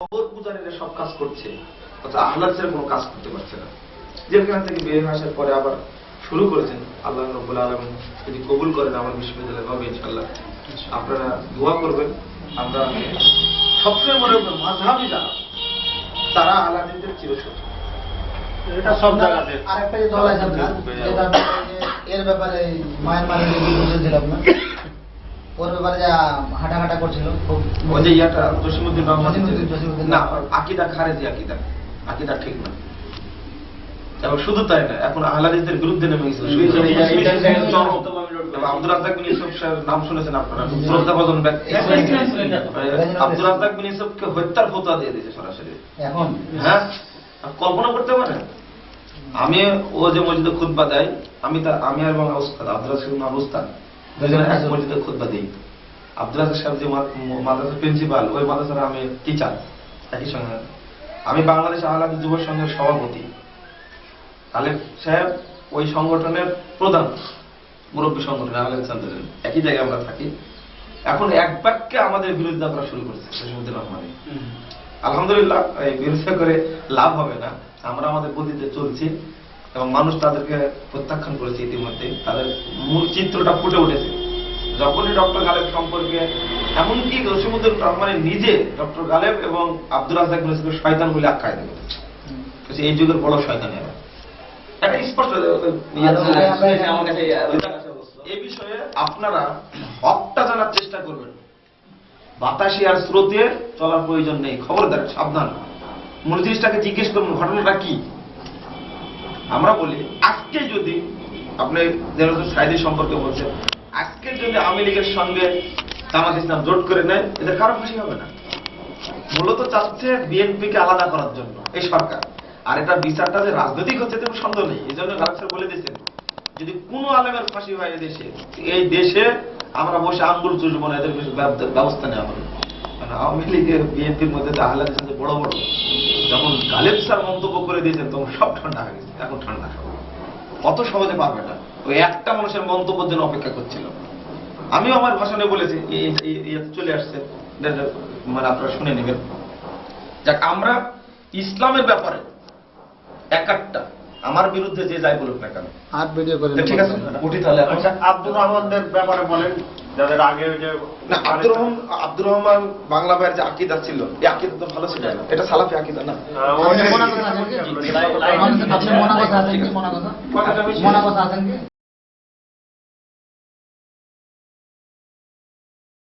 কবর পূজারীরা সব কাজ করছে অর্থাৎ আহ্লাদ ছেড়ে কোনো কাজ করতে পারছে না। যেখান থেকে বের হয়ে আসার পরে আবার শুরু করেছেন আল্লাহ রব্বুল আলম যদি কবুল করেন আমার বিশ্ববিদ্যালয় হবে ইনশাল্লাহ আপনারা দোয়া করবেন আমরা সবসময় মনে রাখবেন মাঝহাবি যারা তারা আলাদিনদের চিরসত্য এটা সব জায়গাতে। আরেকটা যে দল আছে এর ব্যাপারে মায়ানমারে যে বিদ্রোহ ছিল আপনার ওর ব্যাপারে যা করছিল যে ইয়াটা জসিমুদ্দিন না আকিদা খারেজি আকিদা। আকিদা ঠিক না এবং শুধু তাই না এখন আহলাদিসদের বিরুদ্ধে নেমে গেছিল আব্দুল রাজ্জাক বিন ইউসুফ নাম শুনেছেন আপনারা? শ্রদ্ধাভাজন ব্যক্তি আব্দুল রাজ্জাক বিন ইউসুফকে হত্যার ফতোয়া দিয়ে দিয়েছে সরাসরি। এখন? হ্যাঁ? কল্পনা করতে পারেন আমি ও যে মসজিদে খুতবা দেয় আমি তার আমি আর এবং আব্দুল সাহেব উস্তাদ দুজনে এক মসজিদে খুতবা দিই। আব্দুল সাহেব যে মাদ্রাসার প্রিন্সিপাল ওই মাদ্রাসার আমি টিচার একই সঙ্গে। আমি বাংলাদেশ আহলাদ যুব সংঘের সভাপতি। তাহলে সাহেব ওই সংগঠনের প্রধান মুরব্বী সংগঠন আহলাদ চান্দ্রেন একই জায়গায় আমরা থাকি। এখন এক বাক্যে আমাদের বিরুদ্ধে আমরা শুরু করেছি জসিমুদ্দিন রহমানের আলহামদুলিল্লাহ এই বিরোধিতা করে লাভ হবে না। আমরা আমাদের গতিতে চলছি। এবং মানুষ তাদেরকে প্রত্যাখ্যান করেছে ইতিমধ্যে। তাদের মূল চিত্রটা ফুটে উঠেছে। যখনই ডক্টর গালেব সম্পর্কে এমনকি জসিমুদ্দিন রহমানের নিজে ডক্টর গালেব এবং আব্দুল রাজাক মুসিফের শয়তান বলে আখ্যায় দেবে। এই যুগের বড় শয়তান এরা। এটা স্পষ্ট ইয়ে এই বিষয়ে আপনারা হকটা জানার চেষ্টা করবেন। বাতাসে আর স্রোতে চলার প্রয়োজন নেই। খবরদার সাবধান। মূল জিনিসটাকে জিজ্ঞেস করুন ঘটনাটা কি? আমরা বলি, আজকে যদি আপনি যেরকম সাইদি সম্পর্কে বলছেন, আজকে যদি আওয়ামী লীগের সঙ্গে জামাত ইসলাম জোট করে নেয় এদের কারও খুশি হবে না। মূলত চাচ্ছে বিএনপিকে আলাদা করার জন্য, এই সরকার। আর এটা বিচারটা যে রাজনৈতিক হচ্ছে তেমন সন্দেহ নেই। এই জন্য স্যার বলে দিয়েছেন, যদি কোন আলেমের ফাঁসি হয় এই দেশে এই দেশে আমরা বসে আঙ্গুল চুষবো না, এদের ব্যবস্থা নেওয়া হবে। কারণ আওয়ামী লীগের বিএনপির মধ্যে আহ্লাদ বড় বড়। যখন গালেব স্যার মন্তব্য করে দিয়েছেন তখন সব ঠান্ডা হয়ে গেছে। এখন ঠান্ডা সব। কত সহজে পারবে না ওই একটা মানুষের মন্তব্যের জন্য অপেক্ষা করছিল। আমিও আমার ভাষণে বলেছি চলে আসছে। মানে আপনারা শুনে নেবেন। যাক আমরা ইসলামের ব্যাপারে এক একটা আমার বিরুদ্ধে যে যাই বলুক না কেন। আর ভিডিও করে ঠিক আছে উঠি তাহলে। আচ্ছা আব্দুর রহমানদের ব্যাপারে বলেন। যাদের আগে ওই যে না আব্দুর রহমান আব্দুর রহমান বাংলা ভাইয়ের যে আকিদা ছিল এই আকিদা তো ভালো ছিল না এটা সালাফি আকিদা না মনে কথা আছেন কি মনে কথা আছেন কি মনে কথা কথা আছেন কি